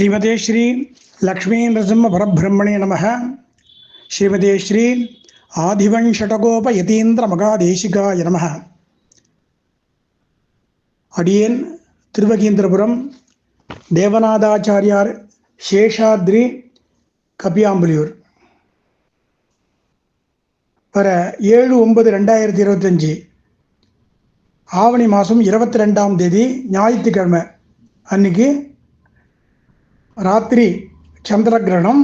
ஸ்ரீமதே ஸ்ரீ லக்ஷ்மீ நரசிம்ம பரபிரம்மணே நம ஸ்ரீமதே ஸ்ரீ ஆதிவன்ஷடகோப யதீந்திர மகாதேசிகாய நம அடியேன் திருவகீந்திரபுரம் தேவநாதாச்சாரியார் சேஷாத்ரி கபியாம்புலியூர். வர ஏழு ஒன்பது ரெண்டாயிரத்தி இருபத்தஞ்சி ஆவணி மாதம் இருபத்தி ரெண்டாம் தேதி ஞாயிற்றுக்கிழமை அன்னைக்கு ராத்திரி சந்திர கிரகணம்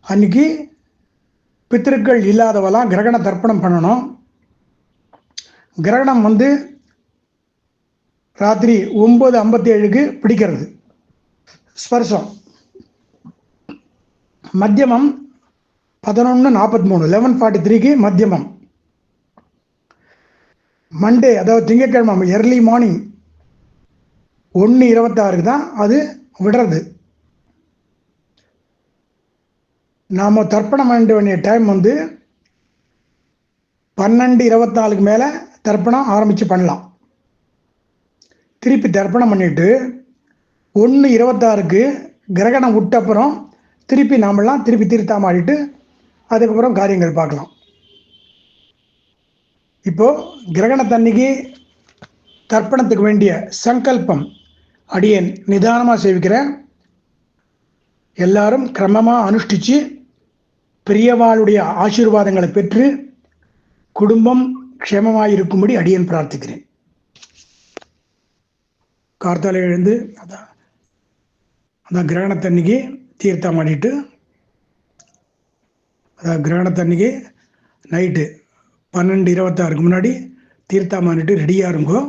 அன்னைக்கு பித்திருக்கள் இல்லாதவெல்லாம் கிரகண தர்ப்பணம் பண்ணணும். கிரகணம் வந்து ராத்திரி ஒம்பது ஐம்பத்தி ஏழுக்கு பிடிக்கிறது. ஸ்பர்சம். மத்தியமம் பதினொன்று நாற்பத்தி மூணு லெவன் ஃபார்ட்டி த்ரீக்கு மத்தியமம். மண்டே அதாவது திங்கட்கிழமை எர்லி மார்னிங் ஒன்று இருபத்தாறுக்கு தான் அது விடுறது. நாம் தர்ப்பணம் பண்ண வேண்டிய டைம் வந்து பன்னெண்டு இருபத்தாலுக்கு மேலே தர்ப்பணம் ஆரம்பித்து பண்ணலாம். திருப்பி தர்ப்பணம் பண்ணிட்டு ஒன்று இருபத்தாறுக்கு கிரகணம் விட்ட அப்புறம் திருப்பி நாமெல்லாம் திருப்பி தீர்த்தம் ஆடிட்டு அதுக்கப்புறம் காரியங்கள் பார்க்கலாம். இப்போது கிரகணத்தன்னைக்கு தர்ப்பணத்துக்கு வேண்டிய சங்கல்பம் அடியேன் நிதானமாக சேவிக்கிறேன் எல்லாரும் கிரமமாக அனுஷ்டித்து பெரியவாளுடைய ஆசீர்வாதங்களை பெற்று குடும்பம் க்ஷேமமாக இருக்கும்படி அடியேன் பிரார்த்திக்கிறேன். கார்த்தால எழுந்து அதான் அதான் கிரகணத்தன்னைக்கு தீர்த்தம் ஆடிட்டு அதான் கிரகணத்தன்னைக்கு நைட்டு பன்னெண்டு இருபத்தாறுக்கு முன்னாடி தீர்த்தம் ஆடிட்டு ரெடியாக இருங்கோ.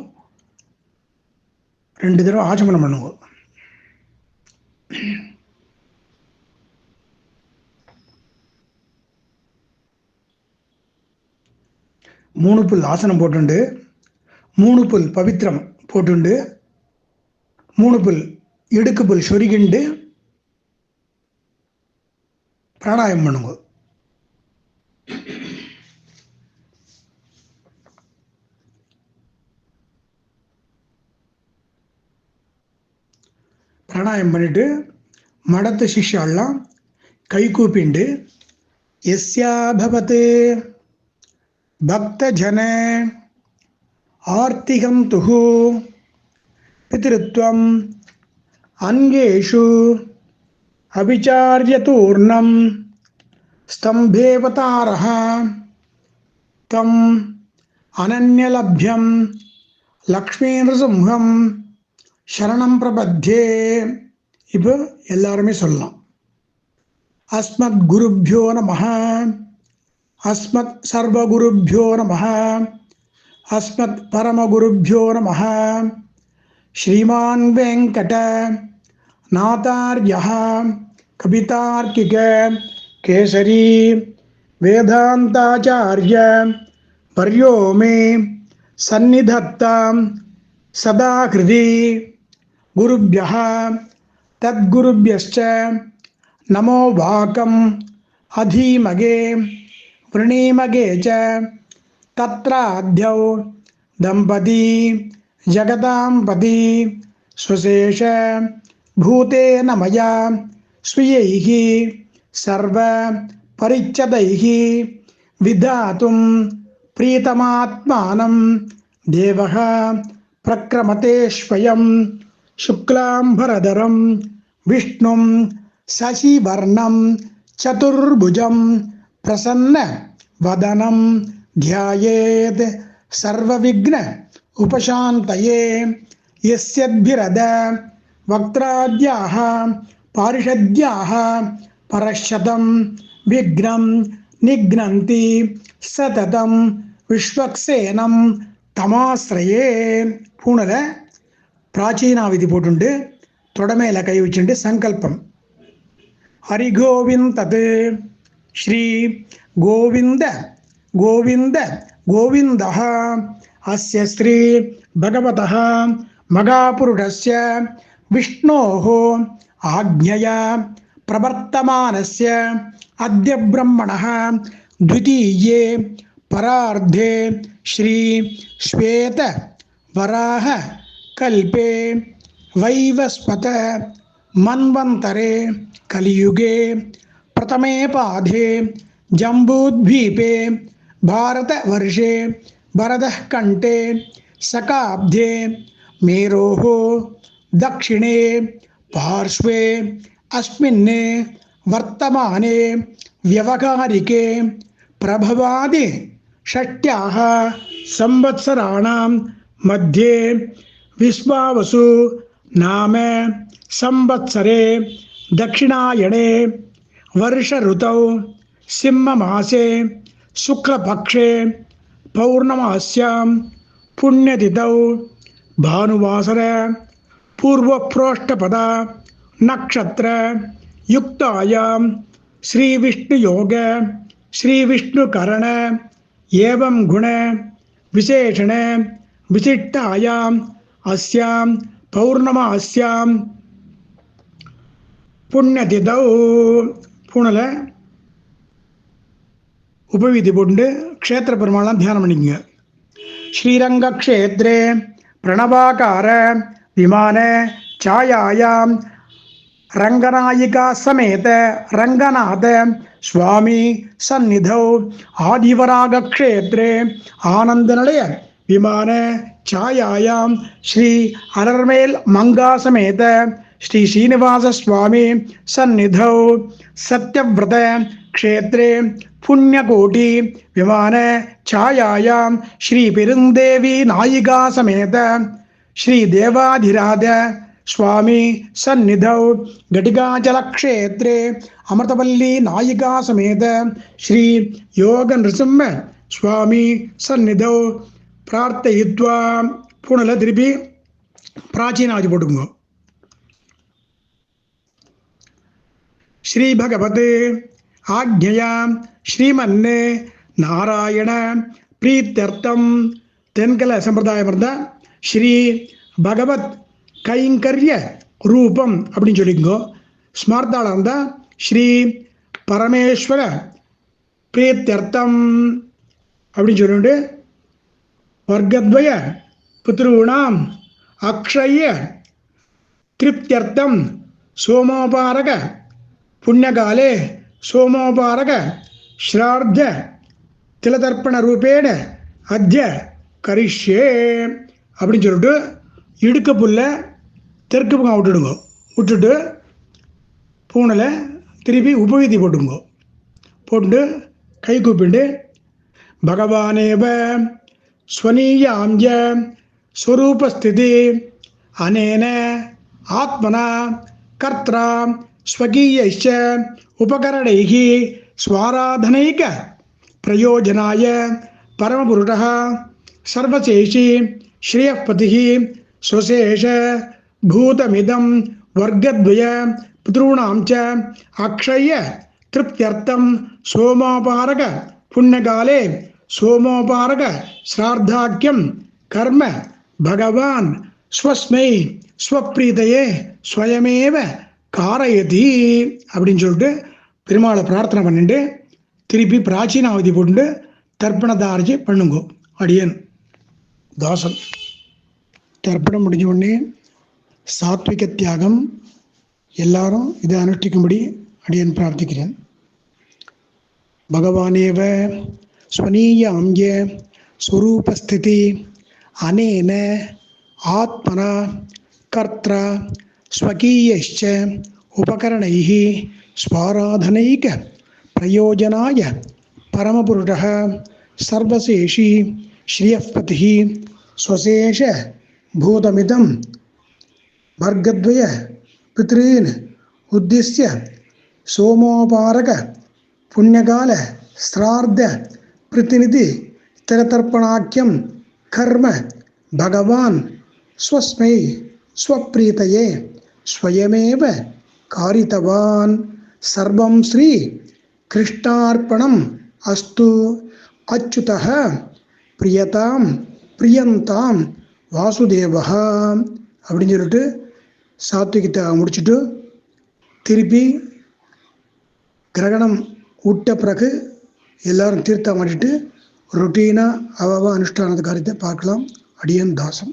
ரெண்டு தடவை ஆச்சமனம் பண்ணுங்க. மூணு புல் ஆசனம் போட்டுண்டு. மூணு புல் பவித்திரம் போட்டுண்டு. மூணு புல் இடுக்கு புல் சொருகிண்டு. பிராணாயம் பண்ணுங்க. பிராணாயம் பண்ணிட்டு மடத்து சிஷ்யாலாம் கை கூப்பிண்டு எஸ்யாபவத் பக்தஜன ஆர்த்திகம் துகு பிதிருத்வம் அங்கேஷு அபிச்சாரியதூர்ணம் ஸ்தம்பேவதாரः தம் அனன்யலப்யம் லக்ஷ்மீநரசிம்ஹம் சரணம் பிரபத்தே இப்போ எல்லாருமே சொல்லலாம் அஸ்மத் குருப்பியோ நம அஸ்மத் சர்வகுருப்பியோ நம அஸ்மத் பரமகுருப்பியோ நம ஸ்ரீமான் வெங்கட நாதார்ய கபிதார்க்கிக கேசரி வேதாந்தாச்சாரிய பர்யோ மே சந்நிதத்தாம் சதா கிருதி గురుభ్య. తద్గురుభ్యశ్చ నమో వాకం అధీమగే వృణీమగే చ. తత్రాధ్యౌ దంపతి జగదాంపతి స్వశేష భూతేన మయా స్వీయైః సర్వ పరిచ్ఛదైః విధాతుం ప్రీతమాత్మానం దేవ ప్రక్రమతే స్వయం శుక్లాంబరధరం విష్ణుం శశివర్ణం చతుర్భుజం ప్రసన్న వదనం ధ్యాయేత్ సర్వవిఘ్న ఉపశాంతయే యస్యద్భిరద వక్త్రాద్యాహ పారిషద్యాహ పరశతం విఘ్నం నిఘ్నంతి సతతం విశ్వక్సేనం తమాశ్రయే. పూణల ప్రాచీనావిధి పోటుండే తొడమేల కై వచ్చిండే సంకల్పం. హరిగోవింద్ తత్ శ్రీ గోవింద గోవింద గోవింద. అస్య శ్రీ భగవత. మగాపురుషస్ విష్ణో. ఆజ్ఞయా ప్రవర్తమానస్ అద్య బ్రహ్మణ. ద్వితీయే పరార్ధే. శ్రీ శ్వేత వరాహ. कल्पे वैवस्पत मन्वन्तरे कलियुगे प्रथमे पाधे जम्बूद्वीपे भारतवर्षे भरतः कण्ठे सकाब्धे मेरोः दक्षिणे पार्श्वे अस्मिन् वर्तमाने व्यवहारिके प्रभवादि षष्ट्याः संवत्सराणां मध्ये विश्वावसु नाम संवत्सरे दक्षिणायणे वर्षऋतौ सिंहमासे शुक्लपक्षे पौर्णमास्यां पुण्यतिथौ भानुवासर पूर्वप्रोष्ठपद नक्षत्र युक्तायां श्रीविष्णुयोग, श्रीविष्णुकरण एवं गुण विशेषण विशिष्टायाम् अस्यां பௌர்ணமாஸ்யாம் புண்ணியதிதௌ பூனல உபவீதி போட்டு க்ஷேத்திர பெருமாளாம் தியானம் பண்ணிக்கங்க ஸ்ரீரங்க க்ஷேத்ரே பிரணவாகார விமான சாயாயாம் ரங்கநாயிகா சமேத ரங்கநாத சுவாமி சந்நிதௌ ஆதிவராக க்ஷேத்ரே ஆனந்த நிலைய விமான ഛായാം ശ്രീ അടർമേൽ മംഗാസമേത. ശ്രീ ശ്രീനിവാസസ്വാമി സന്നിധൗ. സത്യവ്രത ക്ഷേത്രേ പുണ്യകോട്ടി വിമാന ഛായാം ശ്രീ പെരുന്ദേവി നായികാസമേത. ശ്രീദേവാധിരാധ സ്വാമി സന്നിധൗ. ഘടികാചലക്ഷേത്രേ അമൃതവല്ലി നായികാസമേത. ശ്രീ യോഗ നൃസിംഹ സ്വാമി സന്നിധൗ. பிரார்த்தயித்வா பூனில் திருப்பி பிராச்சீன ஆச்சு போட்டுக்குங்க ஸ்ரீ பகவத் ஆக்ஞையா ஸ்ரீமன் நாராயண பிரீத்தர்த்தம் தென்கல சம்பிரதாயம் இருந்த ஸ்ரீ பகவத் கைங்கரிய ரூபம் அப்படின்னு சொல்லிக்கோ ஸ்மார்த்தாளம் இருந்தால் ஸ்ரீ பரமேஸ்வர பிரீத்தர்த்தம் அப்படின்னு சொல்லிட்டு வர்க்கத்வய பித்ருணாம் அக்ஷய திருப்தியர்த்தம் சோமோபாரக புண்ணியகாலே சோமோபாரக ஸ்ரார்த்த திலதர்ப்பண ரூபேன அத்திய கரிஷ்யே அப்படின்னு சொல்லிட்டு இடுக்க புல்ல தெற்கு பக்கம் விட்டுடுங்க. விட்டுட்டு பூனலை திருப்பி உபவீதி போட்டுங்க. போட்டு கை கூப்பிண்டு பகவானேவ ஸ்வனீயாம் ய ஸ்வரூபஸ்திதி அனேன ஆத்மனா கர்த்தா ஸ்வகீயைச்ச உபகரணைகி ஸ்வாராதனைக பிரயோஜனாய பரமபுருடः சர்வசேஷி ஸ்ரேயப்பதிः சுசேஷ பூதமிதம் வர்க்கத்வய பிதॄணாம் ச அக்ஷய திருப்தியர்த்தம் சோமாபாரக புண்ணியகாலே சோமோபாரக ஸ்ரார்த்தாக்கியம் கர்ம பகவான் ஸ்வஸ்மை ஸ்வப்ரீதையே ஸ்வயமேவ காரயதி அப்படின்னு சொல்லிட்டு பெருமாளை பிரார்த்தனை பண்ணிட்டு திருப்பி பிராச்சீன அவதி போட்டு தர்ப்பணதாரஜி பண்ணுங்கோ அடியன். தாசன் தர்ப்பணம் முடிஞ்ச உடனே சாத்விக தியாகம் எல்லாரும் இதை அனுஷ்டிக்கும்படி அடியன் பிரார்த்திக்கிறேன். பகவானேவ स्वनीयाम्य स्वरूपस्थिति अनेन आत्मना कर्त्र स्वकीयश्च उपकरणैः स्वाराधनैक प्रयोजनाय परमपुरुषः सर्वशेषी श्रियःपतिः स्वशेष भूतमिदं वर्गद्वय पितॄन् उद्दिश्य सोमोपारक पुण्यकाल श्राद्ध ప్రతినిధి తిరతర్పణాఖ్యం కర్మ భగవాన్ స్వస్మై స్వప్రీతయే స్వయమేవ కారితవాన్ సర్వం శ్రీ కృష్ణార్పణం అస్తు అచ్యుత ప్రియతాం பிரியந்தாம் வாசுதேவா அப்படின்னு சொல்லிட்டு சாத்விகத்தை முடிச்சுட்டு திருப்பி கிரகணம் விட்ட பிறகு எல்லாரும் தீர்த்தம் ஆடிட்டு ரொட்டீனாக அவ அனுஷ்டானது காரியத்தை பார்க்கலாம். அடியன் தாசம்.